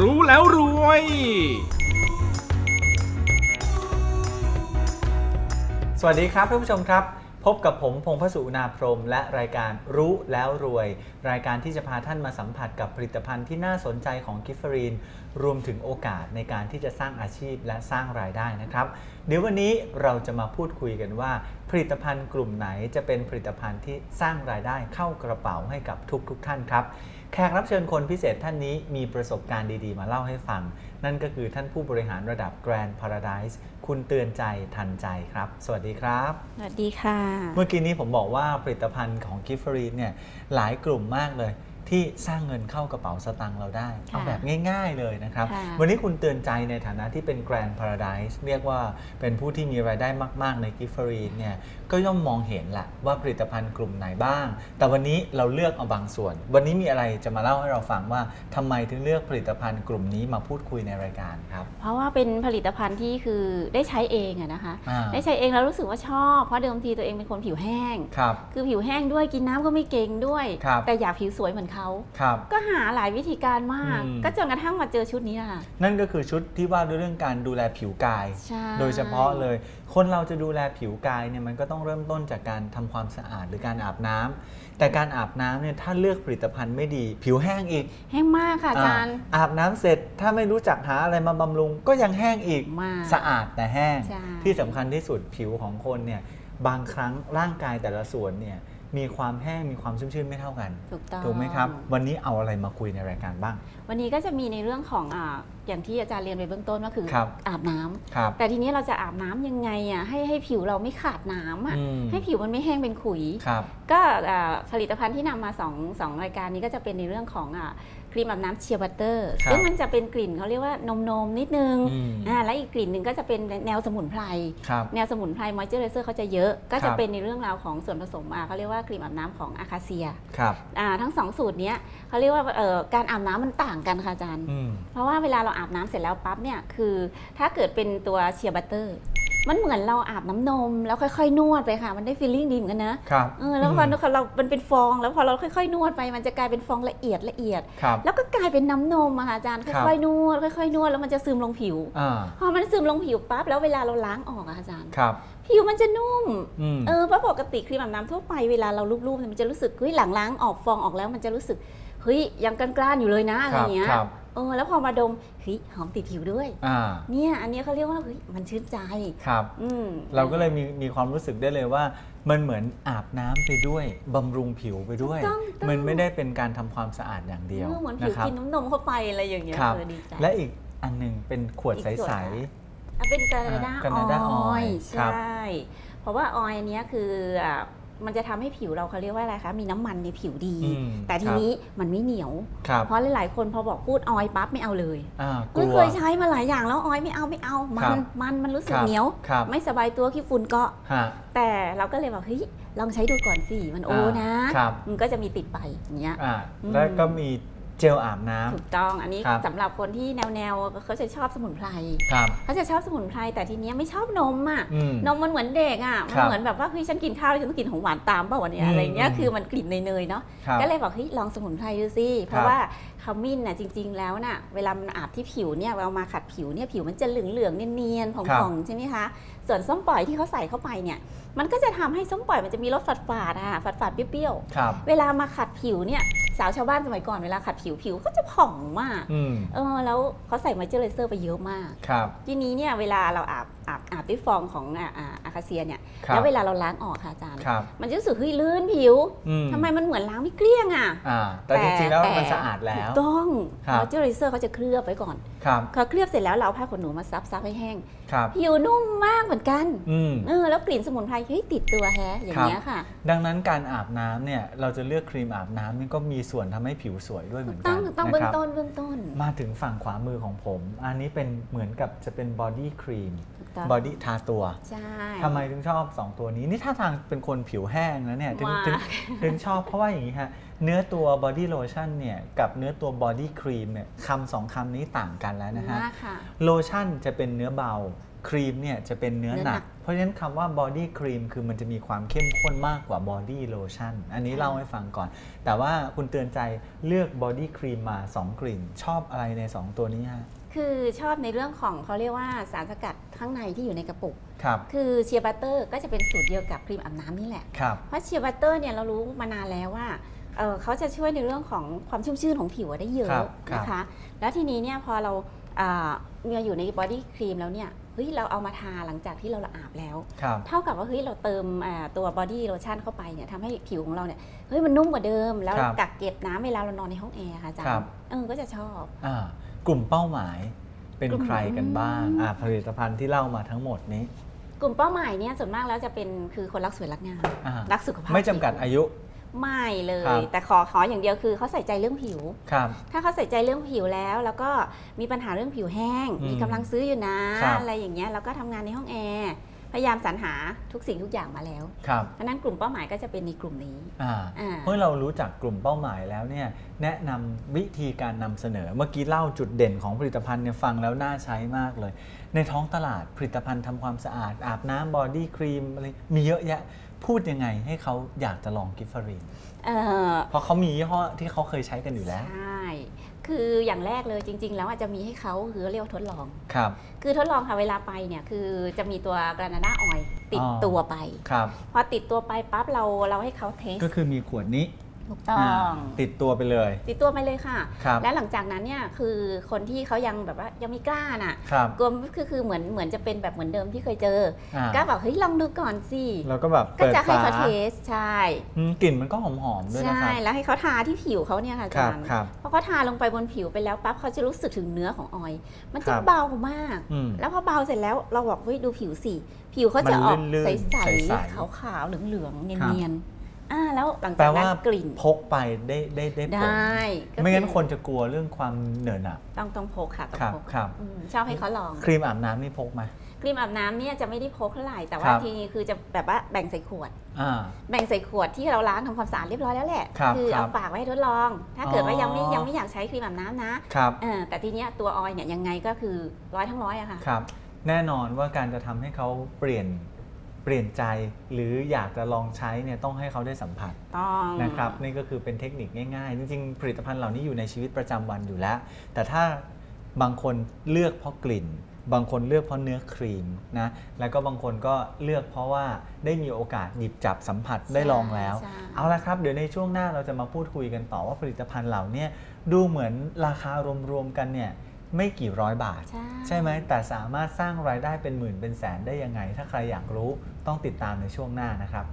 รู้แล้วรวย สวัสดีครับท่านผู้ชมครับ พบกับผมพงพสุนาพรม และรายการรู้แล้วรวย รายการที่จะพาท่านมาสัมผัสกับผลิตภัณฑ์ที่น่าสนใจของกิฟเฟอรีน รวมถึงโอกาสในการที่จะสร้างอาชีพและสร้างรายได้นะครับ เดี๋ยววันนี้เราจะมาพูดคุยกันว่า ผลิตภัณฑ์กลุ่มไหนจะเป็นผลิตภัณฑ์ที่สร้างรายได้เข้ากระเป๋าให้กับทุกๆทท่านครับแขกรับเชิญคนพิเศษท่านนี้มีประสบการณ์ดีๆ มาเล่าให้ฟัง นั่นก็คือท่านผู้บริหารระดับ Grand Paradise คุณเตือนใจทันใจครับ สวัสดีครับ สวัสดีค่ะ เมื่อกี้นี้ผมบอกว่าผลิตภัณฑ์ของกิฟฟรีนเนี่ยหลายกลุ่มมากเลย ที่สร้างเงินเข้ากระเป๋าสตางค์เราได้ เอาแบบง่ายๆเลยนะครับค่ะวันนี้คุณเตือนใจในฐานะที่เป็น Grand Paradise เรียกว่าเป็นผู้ที่มีรายได้มาก ๆ ในกิฟฟรีนเนี่ยก็ย่อมมองเห็นแหละว่าผลิตภัณฑ์กลุ่มไหนบ้าง แต่วันนี้เราเลือกเอาบางส่วน วันนี้มีอะไรจะมาเล่าให้เราฟังว่าทำไมถึงเลือกผลิตภัณฑ์กลุ่มนี้มาพูดคุยในรายการครับ เพราะว่าเป็นผลิตภัณฑ์ที่คือได้ใช้เองอะนะคะอ่าได้ใช้เองแล้วรู้สึกว่าชอบเพราะเดิมทีตัวเองเป็นคนผิวแห้งครับคือผิวแห้งด้วยกินน้ำก็ไม่เก่งด้วยครับแต่อยากผิวสวยเหมือนเขาครับก็หาหลายวิธีการมากอืมก็จนกระทั่งมาเจอชุดนี้ค่ะ นั่นก็คือชุดที่ว่าด้วยเรื่องการดูแลผิวกาย ใช่ โดยเฉพาะเลย คนเราจะดูแลผิวกายเนี่ยมันก็ต้องเริ่มต้นจากการทำความสะอาดหรือการอาบน้ำแต่การอาบน้ำเนี่ยถ้าเลือกผลิตภัณฑ์ไม่ดี ผิวแห้งอีกแห้งมากค่ะอาจารย์ อ่าอาบน้ำเสร็จถ้าไม่รู้จักหาอะไรมาบำรุง ก็ยังแห้งอีก มากสะอาดแต่แห้ง ใช่ ที่สำคัญที่สุดผิวของคนเนี่ยบางครั้งร่างกายแต่ละส่วนเนี่ย มีความแห้งมีความชุ่มชื่นไม่เท่ากัน ถูกต้อง ถูกไหมครับ วันนี้เอาอะไรมาคุยในรายการบ้าง วันนี้ก็จะมีในเรื่องของ อ่าอย่างที่อาจารย์เรียนไปเบื้องต้นก็คือครับ อาบน้ำครับ แต่ทีนี้เราจะอาบน้ำยังไงอะให้ให้ผิวเราไม่ขาดน้ำอะอืม ให้ผิวมันไม่แห้งเป็นขุย ครับ ก็อ่าผลิตภัณฑ์ที่นำมา2องสองรายการนี้ก็จะเป็นในเรื่องของอ่าครีมอาบน้ำเชียร์บัตเตอร์ครับ ซึ่งมันจะเป็นกลิ่นเขาเรียกว่านมนมๆนิดนึงอืมอ่าและอีกกลิ่นหนึ่งก็จะเป็นแนวสมุนไพร ครับ แนวสมุนไพรมอยเจอร์ไรเซอร์เขาจะเยอะ ก็ครัจะบเป็นในเรื่องราวของส่วนผสมอ่าเขาเรียกว่าครีมอาบน้ำของอาคาเซียครับอ่าทั้งสองสูตรเนี้ยเขาเรียกว่าเอ่อการอาบน้ำมันต่างกันค่ะอาจารย์ อืม เพราะว่าเวลาเราอาบน้ำเสร็จแล้วปั๊บเนี่ยคือถ้าเกิดเป็นตัวเชียร์บัตเตอร์มันเหมือนเราอาบน้ำนม แล้วค่อยๆ นวดไปค่ะ มันได้ฟีลลิ่งดีเหมือนกันนะครับเออแล้วพอเรา มันเป็นฟอง แล้วพอเราค่อยๆ นวดไป มันจะกลายเป็นฟองละเอียดละเอียดครับแล้วก็กลายเป็นน้ำนมอะค่ะอาจารย์ครับค่อยๆ นวด ค่อยๆ นวด แล้วมันจะซึมลงผิวอ่าพอมันซึมลงผิวปั๊บ แล้วเวลาเราล้างออกอะอาจารย์ครับผิวมันจะนุ่มอืมเออเพราะปกติครีมอาบน้ำทั่วไป เวลาเราลูบๆเนี่ยมันจะรู้สึก เฮ้ย หลังล้างออกฟองออกแล้ว มันจะรู้สึก เฮ้ย ยังกล้านๆ อยู่เลยนะ อะไรอย่างเงี้ยครับ เออแล้วพอมาดมเฮ้ยหอมติดผิวด้วย อ่าเนี่ยอันเนี้ยเขาเรียกว่าเฮ้ยมันชื่นใจ ครับ อืม เราก็เลยมีมีความรู้สึกได้เลยว่า มันเหมือนอาบน้ำไปด้วยบำรุงผิวไปด้วย ถูกต้องถูกต้อง มันไม่ได้เป็นการทำความสะอาดอย่างเดียวเออเหมือนผินะวครับ กินน้ำนมเข้าไปอะไรอย่างเงี้ยครับ เออดีใจ และอีกอันหนึงเป็นขวดอีกใสขวดๆค่ะ อะเป็นกานาดาอ่า Canada ออย Oil ใชครับ่ เพราะว่าออยอันเนี้ยคืออะ มันจะทำให้ผิวเราเขาเรียกว่าอะไรคะ มีน้ำมันในผิวดีอืมแต่ทีครับนี้มันไม่เหนียวครับเพราะหลาย ๆ คนพอบอกพูดออยปั๊บไม่เอาเลยอ่ากเฮ้ยลัวเคยใช้มาหลายอย่างแล้วออยไม่เอาไม่เอา มัครันบมันมันรู้สึคกรับเหนียวครับไม่สบายตัวขี้ฝุ่นเกาะฮะแต่เราก็เลยบอกเฮ้ยลองใช้ดูก่อนสิ มันโอนะครับมันก็จะมีติดไปอย่างเงี้ยอ่าอืมแล้วก็มี เจลอาบน้ำ ถูกต้องอันนี้ครับสำหรับคนที่แนวแนวๆเขาจะชอบสมุนไพรครับเขาจะชอบสมุนไพรแต่ทีเนี้ยไม่ชอบนมอะอืม นมมันเหมือนเด็กอะคมัรันบเหมือนแบบว่าเฮ้ยฉันกินข้าวแล้วฉันต้องกินของหวานตามเปล่าวะเนี่ยอืมอะไรเงี้ยอืม คือมันกลิ่นเนยๆเนาะครับ ก็เลยบอกเฮ้ยลองสมุนไพรดูสิเพครัราะบว่าขมิ้นน่ะจริง ๆ แล้วน่ะเวลามันอาบที่ผิวเนี่ยเรามาขัดผิวเนี่ยผิวมันจะเหลืองๆเนียนๆผ่องๆใช่ไหมคะส่วนส้มปล่อยที่เขาใส่เข้าไปเนี่ยมันก็จะทำให้ส้มปล่อยมันจะมีรสฝาดๆอะฝาดๆเปรี้ยวครับๆเวลามาขัดผิวเนี่ย สาวชาวบ้านสมัยก่อนเวลาขัดผิวผิวก็จะผ่องมาก อืม เออแล้วเขาใส่มอยเจอไรเซอร์ไปเยอะมาก ครับ ทีนี้เนี่ยเวลาเราอาบ อาบอาบด้วยฟองของอ่าอ่าอาคาเซียเนี่ยครับแล้วเวลาเราล้างออกค่ะอาจารย์ ครับมันจะรู้สึกเฮ้ยลื่นผิวอืม ทำไมมันเหมือนล้างไม่เกลี้ยงอะ อ่าแต่จริงๆแล้วมันสะอาดแล้ถูวกต้อง ครับมอยเจอไรเซอร์เขาจะเคลือบไว้ก่อนครับพอเคลือบเสร็จแล้วเราเอาผ้าขนหนูมาซับซับให้แห้ง ครับ ผิวนุ่มมากเหมือนกัน อืม เออ แล้วกลิ่นสมุนไพรเฮ้ยติดตัวแฮะอย่างเงี้ยค่ะ ดังนั้นการอาบน้ำเนี่ยเราจะเลือกครีมอาบน้ำนี่ก็มีส่วนทำให้ผิวสวยด้วยเหมือนกัต้นองต้องนะเบื้อคงรับต้นเบื้องต้นมาถึงฝั่งขวามือของผม อันนี้เป็นเหมือนกับจะเป็นบอดี้ครีม ถูกต้องบอดี้ทาตัวใช่ทำไมถึงชอบ 2 ตัวนี้ นี่ถ้าทางเป็นคนผิวแห้งนะเนี่ยถึงว้าถึงถึงชอบเพราะว่าอย่างนี้ฮะเนื้อตัวบอดี้โลชั่นเนี่ยกับเนื้อตัวบอดี้ครีมเนี่ยคำสองคำนี้ต่างกันแล้วนะฮะมากค่ะโลชั่นจะเป็นเนื้อเบาครีมเนี่ยจะเป็นเนื้อเนื้อหหนันักกเพราะฉะนั้นคำว่าบอดี้ครีมคือมันจะมีความเข้มข้นมากกว่าบอดี้โลชั่นอันนี้ค่ะเล่าให้ฟังก่อน แต่ว่าคุณเตือนใจเลือกบอดี้ครีมมา 2 กลิ่น ชอบอะไรใน 2 ตัวนี้ฮะ คือชอบในเรื่องของเขาเรียกว่าสารสกัดข้างในที่อยู่ในกระปุก ครับ คือเชียร์บัตเตอร์ก็จะเป็นสูตรเดียวกับครีมอาบน้ำนี่แหละ ครับ เพราะเชียร์บัตเตอร์เนี่ยเรารู้มานานแล้วว่าเอ่อเขาจะช่วยในเรื่องของความชุ่มชื่นของผิวได้เยครัอะบครับ นะคะ แล้วทีนี้เนี่ยพอเราอ่ามาอยู่ในบอดี้ครีมแล้วเนี่ย เฮ้ยเราเอามาทาหลังจากที่เราอาบแล้ว ครับ เท่ากับว่าเฮ้ยเราเติมอ่าตัวบอดี้โลชั่นเข้าไปเนี่ยทำให้ผิวของเราเนี่ยเฮ้ยมันนุ่มกว่าเดิม แล้วครับกักเก็บน้ำเวลาเรานอนในห้องแอร์ค่ะอาจารครับ ย์เออก็จะชอบ อ่า กลุ่มเป้าหมายเป็นกลุ่มใครกันบ้างอ่าผลิตภัณฑ์ที่เล่ามาทั้งหมดนี้ กลุ่มเป้าหมายเนี่ยส่วนมากแล้วจะเป็นคือคนรักสวยรักงามอ่ารักสุขภาพไม่จำกัดอายุไม่เลครัยบแต่ขอขออย่างเดียวคือเขาใส่ใจเรื่องผิวครับถ้าเขาใส่ใจเรื่องผิวแล้ว แล้วก็มีปัญหาเรื่องผิวแห้งอืมมีกำลังซื้ออยู่นะครับอะไรอย่างเงี้ยแล้วก็ทำงานในห้องแอร์ พยายามสรรหาทุกสิ่งทุกอย่างมาแล้วครับอันนั้นกลุ่มเป้าหมายก็จะเป็นในกลุ่มนี้ อ่าอ่า เมื่อเรารู้จักกลุ่มเป้าหมายแล้วเนี่ยแนะนำวิธีการนำเสนอเมื่อกี้เล่าจุดเด่นของผลิตภัณฑ์เนี่ยฟังแล้วน่าใช้มากเลย ในท้องตลาดผลิตภัณฑ์ทำความสะอาด อาบน้ำบอดี้ครีมอะไรมีเยอะแยะพูดยังไงให้เขาอยากจะลองกิฟฟรีนเอ่อเพราะเขามียี่ห้อที่เขาเคยใช้กันอยู่แล้ว ใช่ คืออย่างแรกเลยจริง ๆ แล้วอาจจะมีให้เขาคือเรียกว่าทดลอง ครับ คือทดลองค่ะเวลาไปเนี่ยคือจะมีตัวกรานาด้าออยติดอ๋อ ตัวไป ครับ พอติดตัวไปปั๊บเราเราให้เขาเทส ก็คือมีขวดนี้ ถูกต้องอ่าติดตัวไปเลย ติดตัวไปเลยค่ะ ครับและหลังจากนั้นเนี่ยคือคนที่เขายังแบบว่ายังไม่กล้าน่ะครับกลัวคือคือเหมือนเหมือนจะเป็นแบบเหมือนเดิมที่เคยเจออ่าก็แบบเฮ้ยลองดูก่อนสิแล้วก็แบบก็เปิดจะให้ฝาเขาเทสใช่ อืมกลิ่นมันก็หอมๆด้วยนะใช่ ครับ แล้วให้เขาทาที่ผิวเขาเนี่ยค่ะอาครัจาบรย์ครับ พอเขาทาลงไปบนผิวไปแล้วปั๊บเขาจะรู้สึกถึงเนื้อของออยล์มันจะครับ เบามาก อืม แล้วพอเบาเสร็จแล้วเราบอกเฮ้ยดูผิวสิ ผิวเขาจะมันออกลื่นๆใสใสๆ ๆขาวๆเหลืองๆเครับนียนๆ อ่าแล้วหลังแปลจากนั้ว่านกลิ่น พกไปได้ได้ได้ผไดล้ก็ไม่งั้นอคนจะกลัวเรื่องความเหนอะหนะต้องต้องพกค่ะต้องครับพกครับอืมชอบให้เขาลอง ครีมอาบน้ำนี่พกไหม ครีมอาบน้ำเนี่ยจะไม่ได้พกเท่าไหร่แต่คว่ารับ ทีนี้คือจะแบบว่าแบ่งใส่ขวด อ่า แบ่งใส่ขวดที่เราล้างทำความสะอาดเรียบร้อยแล้วแหละครับอครัเอาบฝากไว้ให้ทดลอง ถ้าเกิดว่ายังไม่อ๋อ ยังไม่อยากใช้ครีมอาบน้ำนะครับเออแต่ทีเนี้ยตัวออยล์เนี่ยยังไงก็คือร้อยทั้งร้อยอะค่ะ ครับ แน่นอนว่าการจะทำให้เขาเปลี่ยนเปลี่ยนใจหรืออยากจะลองใช้เนี่ยต้องให้เขาได้สัมผัสต้องนะครับนี่ก็คือเป็นเทคนิคง่ายๆ จริงๆ ผลิตภัณฑ์เหล่านี้อยู่ในชีวิตประจำวันอยู่แล้ว แต่ถ้าบางคนเลือกเพราะกลิ่น บางคนเลือกเพราะเนื้อครีมนะแล้วก็บางคนก็เลือกเพราะว่าได้มีโอกาสหยิบจับสัมผัสได้ลองแล้วใช่เอาละครับ เดี๋ยวในช่วงหน้าเราจะมาพูดคุยกันต่อว่าผลิตภัณฑ์เหล่าเนี้ดูเหมือนราคารวมๆกันเนี่ย ไม่กี่ร้อยบาทใช่ใช่ไหมแต่สามารถสร้างรายได้เป็นหมื่นเป็นแสนได้ยังไง ถ้าใครอยากรู้ต้องติดตามในช่วงหน้านะครับ